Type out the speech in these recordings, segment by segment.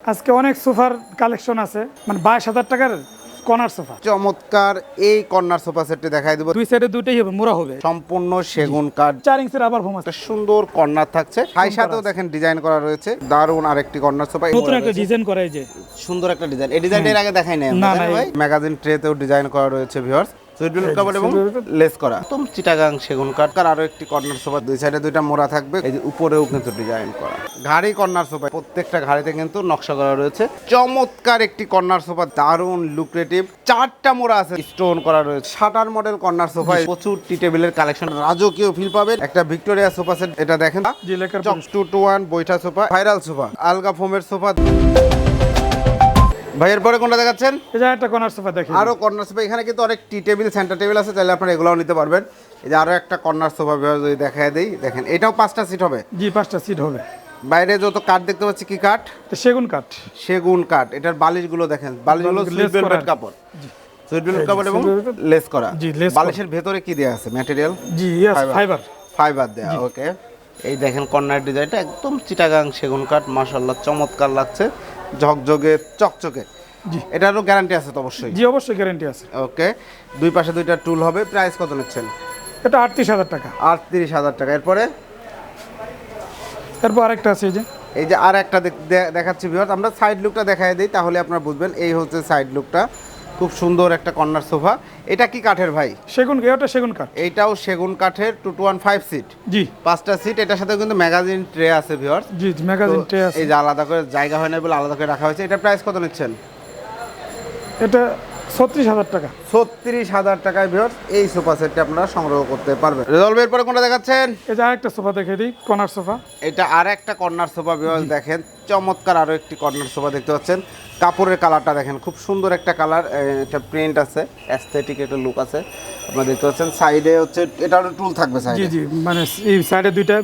আজকে অনেক সোফার কালেকশন আছে মানে বাইশ হাজার টাকার কর্নার সোফা। চমৎকার এই কর্নার সোফা সেটটি দেখাই দেবো। দুই সাইডে দুইটাই হবে মোড়া হবে। সম্পূর্ণ সেগুন কাঠ। চার ইঞ্চের আবার ভোম আছে। একটা সুন্দর কর্নার থাকছে। হাই সাথেও দেখেন ডিজাইন করা রয়েছে। দারুণ আরেকটি কর্নার সোফা। নতুন একটা ডিজাইন করা এই যে। সুন্দর একটা ডিজাইন। এই ডিজাইনটা এর আগে দেখাই নাই না, ভাই? ম্যাগাজিন ট্রেতেও ডিজাইন করা রয়েছে ভিউয়ার্স সুইডুল কাপড় এবং লেস করা। একদম চিটাগাং সেগুন কাঠ আর আরও একটি কর্নার সোফা দুই সাইডে দুইটা মোড়া থাকবে। এই যে উপরেও কিন্তু ডিজাইন করা। ঘাড়ি কর্নার সোফা প্রত্যেকটা ঘাড়িতে কিন্তু নকশা করা রয়েছে। চমৎকার একটি কর্নার সোফা দারুণ লুক্রেটিভ চারটা মোড়া আছে স্টোন করা রয়েছে। শাটার মডেল কর্নার সোফা প্রচুর টি টেবিলের কালেকশন রাজকীয় ফিল পাবেন। একটা ভিক্টোরিয়া সোফা সেট এটা দেখেন। টু টু ওয়ান বৈঠা সোফা ভাইরাল সোফা আলগা ফোমের সোফা। ভাইয়ের পরে কোনটা দেখাচ্ছেন? এই যে একটা কর্নার সোফা দেখি আরও কর্নার সোফা এখানে কিন্তু অনেক টি টেবিল সেন্টার টেবিল আছে তাহলে আপনারা এগুলোও নিতে পারবেন। এই যে আরও একটা কর্নার সোফা যদি দেখায় দেই দেখেন এটাও পাঁচটা সিট হবে? জি পাঁচটা সিট হবে। বাইরে যত কাঠ দেখতে পাচ্ছি কি কাঠ সেগুন কাঠ সেগুন কাঠ এটার বালিশগুলো দেখেন বালিশগুলো বালিশ সুইট ভেলভেট কাপড়। সুইট ভেলভেট কাপড় এবং লেস করা। বালিশের ভেতরে কি দেওয়া আছে? ম্যাটেরিয়াল জি ফাইবার ফাইবার দেয়া ওকে এই দেখেন কর্নার ডিজাইনটা একদম চিটাগাং সেগুন কাঠ মাশাল্লাহ চমৎকার লাগছে। ঝকঝকে চকচকে। এটারও গ্যারান্টি আছে তো অবশ্যই? জি অবশ্যই গ্যারান্টি আছে। ওকে দুই পাশে দুইটা টুল হবে প্রাইস কত নিচ্ছেন? এটা আটত্রিশ হাজার টাকা। আটত্রিশ হাজার টাকা। এরপরে? তারপর আরেকটা আছে এই যে। এই যে আর একটা দেখাচ্ছি ভিউয়ার আমরা সাইড লুকটা দেখাই দিই তাহলে আপনারা বুঝবেন এই হচ্ছে সাইড লুকটা খুব সুন্দর একটা কর্নার সোফা এটা কি কাঠের ভাই? সেগুন এটা সেগুন কাঠ। এইটাও সেগুন কাঠের two two one five seat জি। পাঁচটা সিট এটার সাথে কিন্তু ম্যাগাজিন ট্রে আছে ভিউয়ার জি ম্যাগাজিন ট্রে আছে। এই যে আলাদা করে জায়গা হয় না বলে আলাদা করে রাখা হয়েছে। এটা প্রাইস কত নিচ্ছেন? এটা ছত্রিশ হাজার টাকা। ছত্রিশ হাজার টাকায় ভিউয়ার এই সোফা সেটটা আপনারা সংগ্রহ করতে পারবেন। রেজলভের পরে কোনটা দেখাচ্ছেন? এই যে আরেকটা সোফা দেখে দিই কর্নার সোফা। এটা আর একটা কর্নার সোফা বিভাগ দেখেন চমৎকার আরও একটি কর্নার সোফা দেখতে পাচ্ছেন। কাপড়ের কালারটা দেখেন খুব সুন্দর একটা কালার এটা প্রিন্ট আছে অ্যাস্থেটিক একটা লুক আছে। আপনারা দেখতে পাচ্ছেন সাইডে হচ্ছে এটারও টুল থাকবে জি সাইডে। জি মানে এই সাইডে দুইটা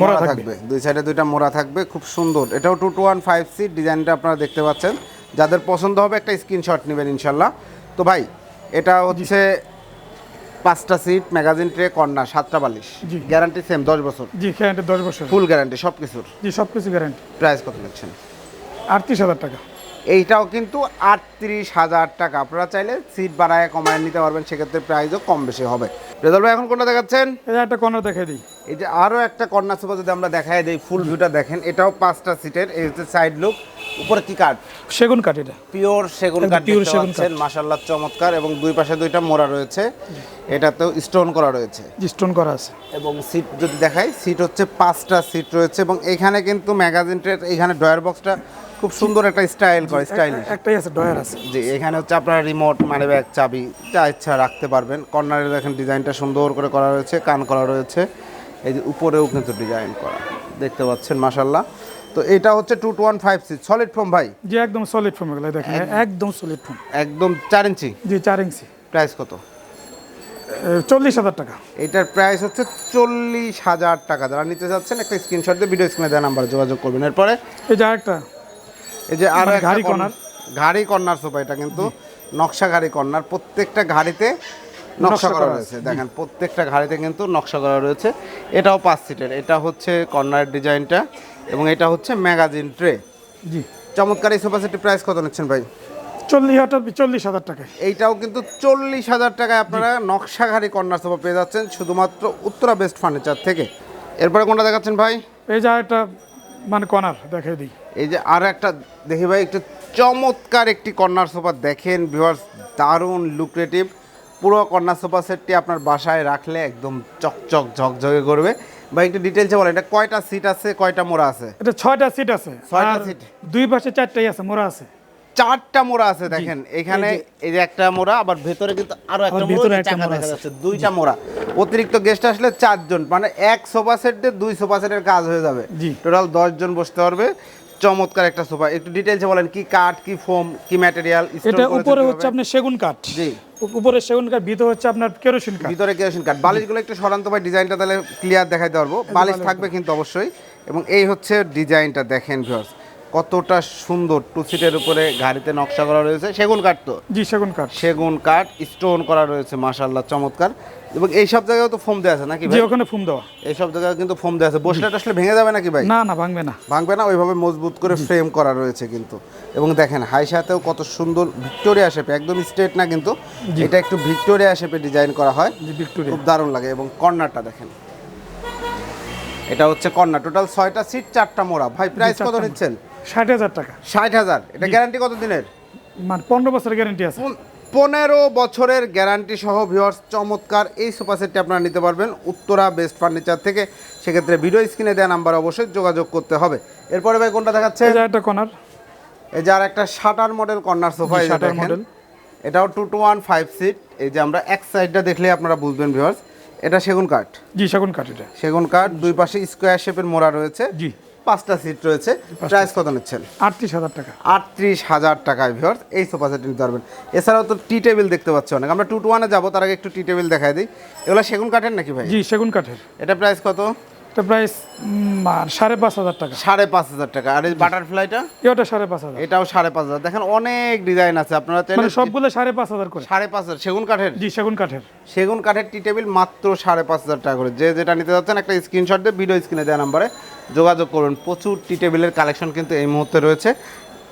মোড়া থাকবে। দুই সাইডে দুইটা মোড়া থাকবে খুব সুন্দর। এটাও two two one five seat ডিজাইনটা আপনারা দেখতে পাচ্ছেন। যাদের পছন্দ হবে একটা স্ক্রিনশট নেবেন ইনশাল্লাহ। তো ভাই এটা হচ্ছে পাঁচটা সিট ম্যাগাজিন ট্রে কর্নার সাতটা বালিশ। জি। গ্যারান্টি সেম দশ বছর। জি গ্যারান্টি দশ বছর। ফুল গ্যারান্টি সব কিছুর জি সব কিছু গ্যারান্টি। প্রাইস কত নিচ্ছেন? আটত্রিশ হাজার টাকা। এইটাও কিন্তু আটত্রিশ হাজার টাকা। আপনারা চাইলে সিট বাড়ায় কমায় নিতে পারবেন সেক্ষেত্রে প্রাইসও কম বেশি হবে। রেজাল ভাই এখন কোনটা দেখাচ্ছেন? যে একটা কর্নার দেখে দিই। এই যে আরও একটা কর্নার সোফা যদি আমরা দেখাই দিই ফুল ভিউটা দেখেন এটাও পাঁচটা সিটের এই হচ্ছে সাইড লুক উপরে কি কাঠ? সেগুন কাঠ এটা। পিওর সেগুন কাঠ দেখতে সেগুন পাচ্ছেন মাশাল্লাহ চমৎকার এবং দুই পাশে দুইটা মোড়া রয়েছে এটাতেও স্টোন করা রয়েছে। স্টোন করা আছে। এবং সিট যদি দেখাই সিট হচ্ছে পাঁচটা সিট রয়েছে এবং এখানে কিন্তু ম্যাগাজিন ট্রে এখানে ডয়ার বক্সটা খুব সুন্দর একটা স্টাইল করে স্টাইলিশ একটাই আছে ডয়ার আছে। জি এখানে হচ্ছে আপনার রিমোট মানে ব্যাগ চাবি যা ইচ্ছা রাখতে পারবেন। কর্নারে দেখেন ডিজাইনটা সুন্দর করে করা রয়েছে কান করা রয়েছে। এই যে উপরেও কিন্তু ডিজাইন করা দেখতে পাচ্ছেন মাসাল্লাহ তো এটা হচ্ছে two two one five six solid foam ভাই? জি একদম সলিড ফোম এগুলো দেখেন একদম। সলিড ফোম একদম চার ইঞ্চি? জি চার ইঞ্চি। প্রাইস কত? চল্লিশ হাজার টাকা। এটার প্রাইস হচ্ছে চল্লিশ হাজার টাকা। যারা নিতে চাচ্ছেন একটা স্ক্রিনশট দিয়ে ভিডিও স্ক্রিনে দেওয়া নাম্বার যোগাযোগ করবেন। এরপরে? এই যে আরেকটা এই যে আর মানে ঘাড়ি corner। ঘাড়ি কর্নার সোফা এটা কিন্তু নকশা ঘাড়ি কর্নার। প্রত্যেকটা ঘাড়িতে নকশা করা রয়েছে দেখেন প্রত্যেকটা ঘাড়িতে কিন্তু নকশা করা রয়েছে। এটাও পাঁচ সিটের এটা হচ্ছে কর্নার ডিজাইনটা এবং এটা হচ্ছে ম্যাগাজিন ট্রে। জি। চমৎকার এই সোফা সেটের প্রাইস কত নিচ্ছেন ভাই? চল্লিশ হাজার চল্লিশ হাজার টাকায়। এইটাও কিন্তু চল্লিশ হাজার টাকায় আপনারা নকশা ঘাড়ি কর্নার সোফা পেয়ে যাচ্ছেন শুধুমাত্র উত্তরা বেস্ট ফার্নিচার থেকে। এরপরে কোনটা দেখাচ্ছেন ভাই? এই যে আরেকটা মানে কর্নার দেখে দিই। এই যে আর একটা দেখি ভাই একটু চমৎকার একটি কর্নার সোফা দেখেন ভিউয়ার্স দারুণ লুক্রেটিভ পুরো কর্নার সোফা সেটটি আপনার বাসায় রাখলে একদম চকচক ঝকঝকে করবে। ভাই একটু ডিটেলসে বলেন এটা কয়টা সিট আছে কয়টা মোড়া আছে? এটা ছয়টা সিট আছে। ছয়টা seat? দুই পাশে চারটাই আছে মোড়া আছে। চারটা মোড়া আছে দেখেন এখানে এই যে- একটা মোড়া আবার ভেতরে কিন্তু আরও একটা মোড়া ভেতরে একটা চাকা দেখা যাচ্ছে দুইটা মোড়া। অতিরিক্ত গেস্ট আসলে চারজন মানে এক সোফা সেট দিয়ে দুই সোফা সেটের কাজ হয়ে যাবে। জি। টোটাল দশ জন বসতে পারবে। চমৎকার একটা সোফা। একটু ডিটেইলসে বলেন কি কাঠ কি ফোম কি ম্যাটেরিয়াল এটা উপরে হচ্ছে আপনার সেগুন কাঠ। জি। উপরে সেগুন কাঠ ভিতরে হচ্ছে আপনার কেরোসিন কাঠ। ভিতরে কেরোসিন কাঠ। বালিশগুলো একটু সরান্ত ভাই ডিজাইনটা তাহলে ক্লিয়ার দেখাইতে পারব বালিশ থাকবে কিন্তু অবশ্যই। এবং এই হচ্ছে ডিজাইনটা দেখেন ভিউয়ার্স কতটা সুন্দর টু সিটের উপরে গাড়িতে নকশা করা রয়েছে। সেগুন কাঠ তো? জি সেগুন কাঠ। সেগুন কাঠ স্টোন করা রয়েছে মাশাল্লাহ চমৎকার। এবং এই সব জায়গায় তো ফোম দেওয়া আছে নাকি জি ভাই? ওখানে ফোম দেওয়া। এই সব জায়গায় কিন্তু ফোম দেওয়া আছে। বসলে আসলে ভেঙে যাবে নাকি ভাই? না না ভাঙবে না। ভাঙবে না ওইভাবে মজবুত করে ফ্রেম করা রয়েছে কিন্তু। এবং দেখেন হাই সাথেও কত সুন্দর ভিক্টোরিয়া শেপে একদম স্ট্রেট না কিন্তু। এটা একটু ভিক্টোরিয়া শেপে ডিজাইন করা হয়। জি ভিক্টোরিয়া খুব দারুণ লাগে। এবং কর্নারটা দেখেন। এটা হচ্ছে কর্নার। টোটাল ছয়টা সিট চারটা মোড়া। ভাই প্রাইস কত নিচ্ছেন? ষাট হাজার টাকা। ষাট হাজার? এটা গ্যারান্টি কত দিনের মানে পনেরো বছরের গ্যারেন্টি আছে। পনেরো বছরের গ্যারান্টি সহ ভিওয়ার্স চমৎকার এই সোফা সেটটি আপনারা নিতে পারবেন উত্তরা বেস্ট ফার্নিচার থেকে। সেক্ষেত্রে ভিডিও স্ক্রিনে দেওয়া নাম্বার অবশ্যই যোগাযোগ করতে হবে। এরপরে ভাই কোনটা দেখাচ্ছে? একটা কর্নার এই যে আর একটা শাটার মডেল কর্নার সোফা দেখেন। model। এটাও two two one five seat এই যে আমরা এক সাইডটা দেখলে আপনারা বুঝবেন ভিওয়ার্স এটা সেগুন কাঠ। জি সেগুন কাঠ এটা। সেগুন কাঠ দুই পাশে স্কোয়ার শেপের মোড়া রয়েছে। জি। পাঁচটা সিট রয়েছে। প্রাইস কত নিচ্ছেন? আটত্রিশ হাজার টাকা। আটত্রিশ হাজার টাকায় ভিওর এই সোফা সেট নিতে পারবেন। এছাড়াও তো টি টেবিল দেখতে পাচ্ছি অনেক। আমরা টু টু ওয়ানে যাব তার আগে একটু টি টেবিল দেখাই দিই। এগুলো সেগুন কাঠের নাকি ভাই? জি সেগুন কাঠের। এটা প্রাইস কত? এটা প্রাইস সাড়ে পাঁচ হাজার টাকা। সাড়ে পাঁচ হাজার টাকা। আর এই বাটারফ্লাইটা এটা সাড়ে পাঁচ হাজার। এটাও সাড়ে পাঁচ হাজার। দেখেন অনেক ডিজাইন আছে। আপনারা মানে সবগুলো সাড়ে পাঁচ হাজার করে। সাড়ে পাঁচ হাজার। সেগুন কাঠের? জি সেগুন কাঠের। সেগুন কাঠের টি টেবিল মাত্র সাড়ে পাঁচ হাজার টাকা করে। যে যেটা নিতে যাচ্ছেন একটা স্ক্রিনশট দিয়ে ভিডিও স্ক্রিনে দেওয়া নাম্বারে যোগাযোগ করুন। প্রচুর টি টেবিলের কালেকশন কিন্তু এই মুহূর্তে রয়েছে।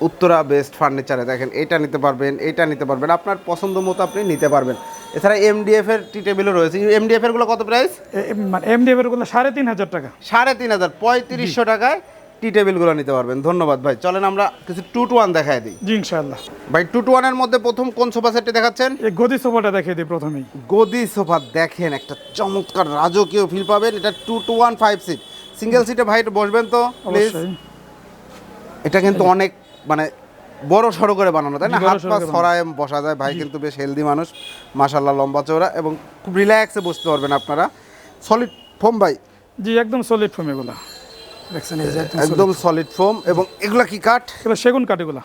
উত্তরা বেস্ট ফার্নিচারে দেখেন এটা নিতে পারবেন এটা নিতে পারবেন আপনার পছন্দ মতো আপনি নিতে পারবেন। এছাড়া এমডিএফ এর টি টেবিলও রয়েছে। এমডিএফ এরগুলো কত প্রাইস এ- এ- মানে এরগুলো সাড়ে তিন হাজার টাকা। সাড়ে তিন হাজার পঁয়ত্রিশশো টাকায় টি টেবিলগুলো নিতে পারবেন। ধন্যবাদ ভাই। চলেন আমরা কিছু টু টু ওয়ান দেখাই দিই। জি ইনশাআল্লাহ। ভাই টু টু ওয়ানের মধ্যে প্রথম কোন সোফা সেটটি দেখাচ্ছেন? এই গদি সোফাটা দেখিয়ে দিই প্রথমেই। গদি সোফা দেখেন একটা চমৎকার রাজকীয় ফিল পাবেন। এটা two two one five seat single সিটে ভাই বসবেন তো প্লিজ এটা কিন্তু অনেক মানে বড় সড়ো করে বানানো তাই না? হাত পা ছড়ায় বসা যায় ভাই কিন্তু বেশ হেলদি মানুষ মাশাল্লাহ লম্বা চওড়া এবং খুব রিল্যাক্সে বসতে পারবেন আপনারা। সলিড ফোম ভাই? জি একদম সলিড ফোম এগুলা। এই একদম সলিড ফোম এবং এগুলা কি কাঠ? এগুলো সেগুন কাঠ এগুলা।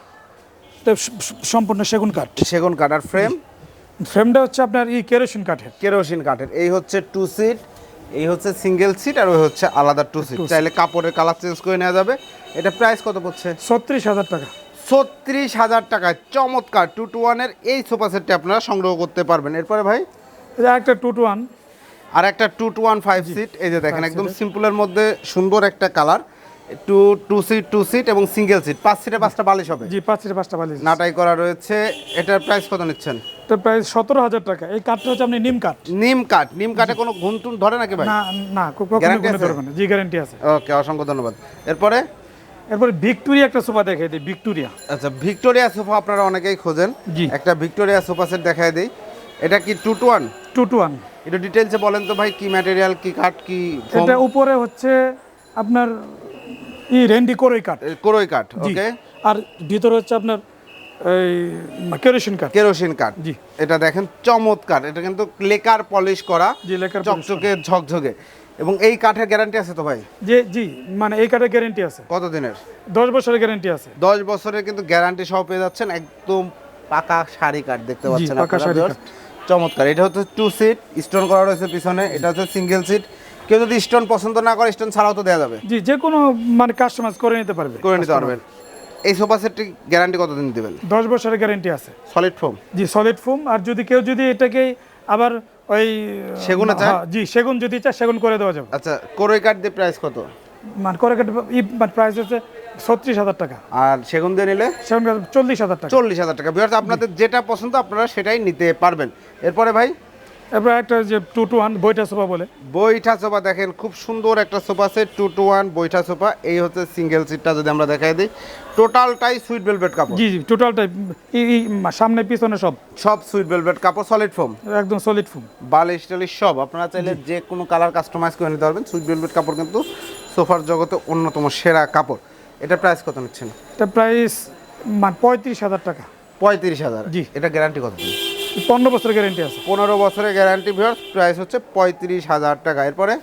সম্পূর্ণ সেগুন কাঠ। সেগুন কাঠ আর ফ্রেম ফ্রেমটা হচ্ছে আপনার ই কেরোসিন কাঠের। কেরোসিন কাঠের এই হচ্ছে টু সিট এই হচ্ছে সিঙ্গেল সিট আর ওই হচ্ছে আলাদা টু সিট চাইলে কাপড়ের কালার চেঞ্জ করে নেওয়া যাবে। এটা প্রাইস কত পড়ছে? ছত্রিশ হাজার টাকা। ছত্রিশ হাজার টাকায় চমৎকার টু টু ওয়ানের এই সোফা সেটটি আপনারা সংগ্রহ করতে পারবেন। এরপরে ভাই? একটা টু টু ওয়ান আর একটা two two one five seat এই যে দেখেন একদম সিম্পলের মধ্যে সুন্দর একটা colour two two seat two seat এবং সিঙ্গেল সিট পাঁচ সিটে পাঁচটা বালিশ হবে। জি পাঁচ সিটে পাঁচটা বালিশ। নাটাই করা রয়েছে। এটার প্রাইস কত নিচ্ছেন? তো প্রায় সতেরো হাজার টাকা। এই কাঠটা হচ্ছে আপনি নিম কাঠ। নিম কাঠ। নিম কাঠে কোনো ঘুমটুন ধরে নাকি ভাই? না না কখনো? ধরবে না। জি গ্যারান্টি আছে। ওকে অসংখ্য ধন্যবাদ। এরপরে? এরপরে ভিক্টোরিয়া একটা সোফা দেখাই দিই ভিক্টোরিয়া। আচ্ছা ভিক্টোরিয়া সোফা আপনারা অনেকেই খোঁজেন। জি। একটা ভিক্টোরিয়া সোফা সেট দেখায় দিই। এটা কি two two one? Two two one. একটু ডিটেলসে বলেন তো ভাই কি ম্যাটেরিয়াল কি কাঠ কি? এটা উপরে হচ্ছে আপনার ই রেন্ডি করই কাঠ। কোরই কাঠ ওকে। আর ভিতরে হচ্ছে আপনার এই কেরোসিন কাঠ কেরোসিন কাঠ জি। এটা দেখেন চমৎকার। এটা কিন্তু লেকার পলিশ করা জি লেখার চকচকে ঝকঝকে। এবং এই কাঠের গ্যারান্টি আছে তো ভাই? যে জি মানে এই কাঠের গ্যারান্টি আছে। কত দিনের দশ বছরের গ্যারান্টি আছে। দশ বছরের কিন্তু গ্যারান্টি সহ পেয়ে যাচ্ছেন একদম পাকা শাড়ি কাঠ দেখতে পাচ্ছেন পাকা আপনারা শাড়ি চমৎকার। এটা হচ্ছে টু সিট স্টোন করা রয়েছে পিছনে। এটা হচ্ছে সিঙ্গেল সিট কেউ যদি স্টোন পছন্দ না করে স্টোন ছাড়াও তো দেওয়া যাবে। জি যে কোনো মানে কাস্টমাইজ করে নিতে পারবে। করে নিতে পারবেন। এই সোফা সেটটি গ্যারান্টি কতদিন দিবেন? দশ বছরের গ্যারান্টি আছে। সলিড ফোম জি সলিড ফোম আর যদি কেউ যদি এটাকে আবার ওই সেগুন চায়? হ্যাঁ, জি সেগুন যদি চায় সেগুন করে দেওয়া যাবে। আচ্ছা কোরই কাঠ দিয়ে প্রাইস কত? মানে করে কাঠ ই মানে প্রাইস হচ্ছে ছত্রিশ হাজার টাকা। আর সেগুন দিয়ে নিলে? সেগুন চল্লিশ হাজার টাকা। চল্লিশ হাজার টাকা। বিহার আপনাদের যেটা পছন্দ আপনারা সেটাই নিতে পারবেন। এরপরে ভাই? এরপর একটা যে টু টু ওয়ান বইটা সোফা বলে। বৈঠা সোফা দেখেন খুব সুন্দর একটা sofa set two two one বৈঠা সোফা। এই হচ্ছে সিঙ্গেল সিটটা যদি আমরা দেখাই দিই। টোটালটাই সুইট ভেলভেট কাপড়। জি জি টোটালটাই সামনে পিছনে সব। সব সুইট ভেলভেট কাপড় সলিড ফোম একদম সলিড ফোম বালিশ টালিশ সব। আপনারা চাইলে যে কোনো কালার কাস্টমাইজ করে নিতে পারবেন। সুইট ভেলভেট কাপড় কিন্তু সোফার জগতে অন্যতম সেরা কাপড়। এটা প্রাইস কত নিচ্ছেন? এটা প্রাইস মানে পঁয়ত্রিশ হাজার টাকা। পঁয়ত্রিশ হাজার। জি। এটা গ্যারান্টি কত? দিন পনেরো বছরের গ্যারান্টি আছে। পনেরো বছরের গ্যারান্টি ভিওর প্রাইস হচ্ছে পঁয়ত্রিশ হাজার টাকা। এরপরে?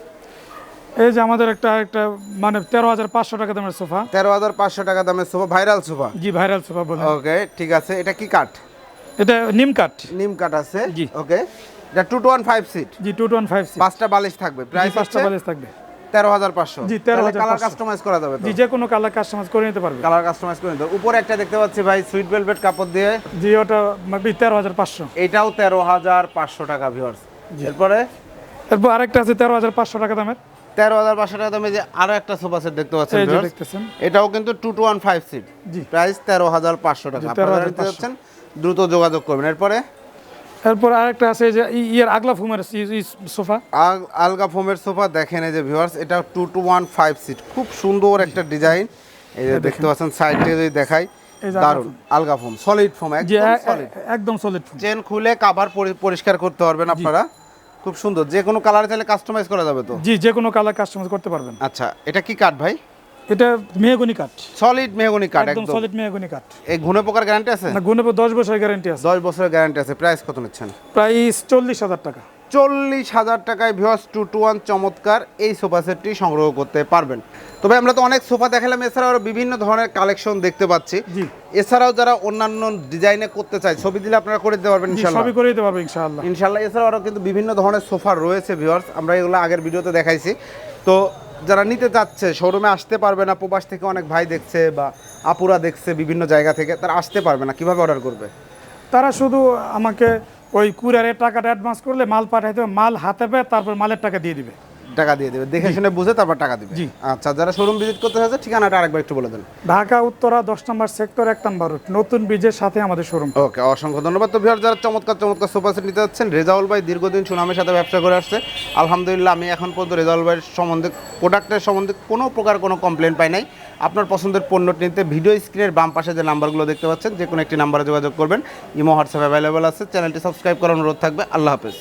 এই যে আমাদের একটা একটা মানে তেরো হাজার পাঁচশো টাকা দামের সোফা। তেরো হাজার পাঁচশো টাকা দামের সোফা ভাইরাল সোফা? জি ভাইরাল সোফা বলে ওকে ঠিক আছে। এটা কি কাঠ? এটা নিম কাঠ। নিম কাঠ আছে? জি। ওকে এটা two two one five seat জি টু টু ওয়ান ফাইভ পাঁচটা বালিশ থাকবে। প্রাইস পাঁচটা বালিশ থাকবে। তেরো হাজার পাঁচশো। জি, 13,500 কালার কাস্টমাইজ করা যাবে জি যে কোনো কালার কাস্টমাইজ করে নিতে পারবে। কালার কাস্টমাইজ করে নিতে উপরে একটা দেখতে পাচ্ছি ভাই সুইট ভেলভেট কাপড় দিয়ে। জি ওটা তেরো হাজার পাঁচশো। এটাও তেরো হাজার পাঁচশো টাকা ভিউয়ার্স এরপরে? এরপর আরেকটা আছে তেরো হাজার পাঁচশো টাকা দামের। তেরো হাজার পাঁচশো টাকা দামে যে আরও একটা সোফা সেট দেখতে পাচ্ছেন এটাও কিন্তু two two one five seat price তেরো হাজার পাঁচশো টাকা। জি, আপনারা যারা 13,500 নিতে যাচ্ছেন দ্রুত যোগাযোগ করবেন। এরপরে? এরপর আরেকটা আছে যে ই- ইয়ের আগলা ফুমের সোফা। আলগা ফোমের সোফা দেখেন এই যে ভিউয়ার্স এটা two two one five seat খুব সুন্দর একটা ডিজাইন এই যে দেখতে পাচ্ছেন সাইড যদি দেখাই যে আলগা দারুণ আলগা ফোম সলিড ফোম একদম সলিড ফুম। চেন খুলে কাভার পরিষ্কার করতে পারবেন আপনারা। খুব সুন্দর। যে কোনো কালার চাইলে কাস্টমাইজ করা যাবে তো? জি যে কোনো কালার কাস্টমাইজ করতে পারবেন। আচ্ছা এটা কি কাঠ ভাই? এটা মেহগুনি কাঠ। সলিড মেহগনি কাঠ একদম সলিড মেহগুনি কাঠ। এই ঘুনে পোকার গ্যারান্টি আছে? না গুনে দশ বছরের গ্যারান্টি আছে। দশ বছরের গ্যারান্টি আছে। প্রাইস কত নিচ্ছেন? প্রাইস চল্লিশ হাজার টাকা। চল্লিশ হাজার টাকায় ভিওয়াস টু টু ওয়ান চমৎকার এই সোফা সেটটি সংগ্রহ করতে পারবেন। তবে আমরা তো অনেক সোফা দেখালাম এছাড়াও আরও বিভিন্ন ধরনের কালেকশন দেখতে পাচ্ছি। এছাড়াও যারা অন্যান্য ডিজাইনে করতে চায় ছবি দিলে আপনারা করে দিতে পারবেন ইনশাল্লাহ সবই করে দিতে পারব ইনশাআল্লাহ। ইনশাল্লাহ এছাড়াও আরও কিন্তু বিভিন্ন ধরনের সোফা রয়েছে ভিওয়ার্স আমরা এগুলো আগের ভিডিওতে দেখাইছি। তো যারা নিতে চাচ্ছে শোরুমে আসতে পারবে না, প্রবাস থেকে অনেক ভাই দেখছে বা আপুরা দেখছে বিভিন্ন জায়গা থেকে, তারা আসতে পারবে না, কীভাবে অর্ডার করবে? তারা শুধু আমাকে ওই কুরিয়ারের টাকাটা অ্যাডভান্স করলে মাল পাঠাইতে মাল হাতে পেয়ে তারপর মালের টাকা দিয়ে দিবে। টাকা দিয়ে দেবে। দেখে শুনে বুঝে তারপর টাকা দিবে। জি। আচ্ছা যারা শোরুম ভিজিট করতে চাচ্ছে ঠিকানাটা আরেকবার একটু বলে দেন। ঢাকা উত্তরা দশ নম্বর সেক্টর এক নম্বর রোড নতুন ব্রিজের সাথে আমাদের শোরুম ওকে অসংখ্য ধন্যবাদ। তো ভিউয়ার যারা চমৎকার চমৎকার সোফা সেট নিতে যাচ্ছেন রেজাউল ভাই দীর্ঘদিন সুনামের সাথে ব্যবসা করে আসছে। আলহামদুলিল্লাহ আমি এখন পর্যন্ত রেজাউল ভাইয়ের সম্বন্ধে প্রোডাক্টের সম্বন্ধে কোনো প্রকার কোনো কমপ্লেন পাই নাই। আপনার পছন্দের পণ্যটি নিতে ভিডিও স্ক্রিনের বাম পাশে যে নাম্বারগুলো দেখতে পাচ্ছেন যে কোনো একটি নাম্বারে যোগাযোগ করবেন। ইমো হোয়াটসঅ্যাপ অ্যাভেলেবল আছে। চ্যানেলটি সাবস্ক্রাইব করার অনুরোধ থাকবে। আল্লাহ হাফেজ।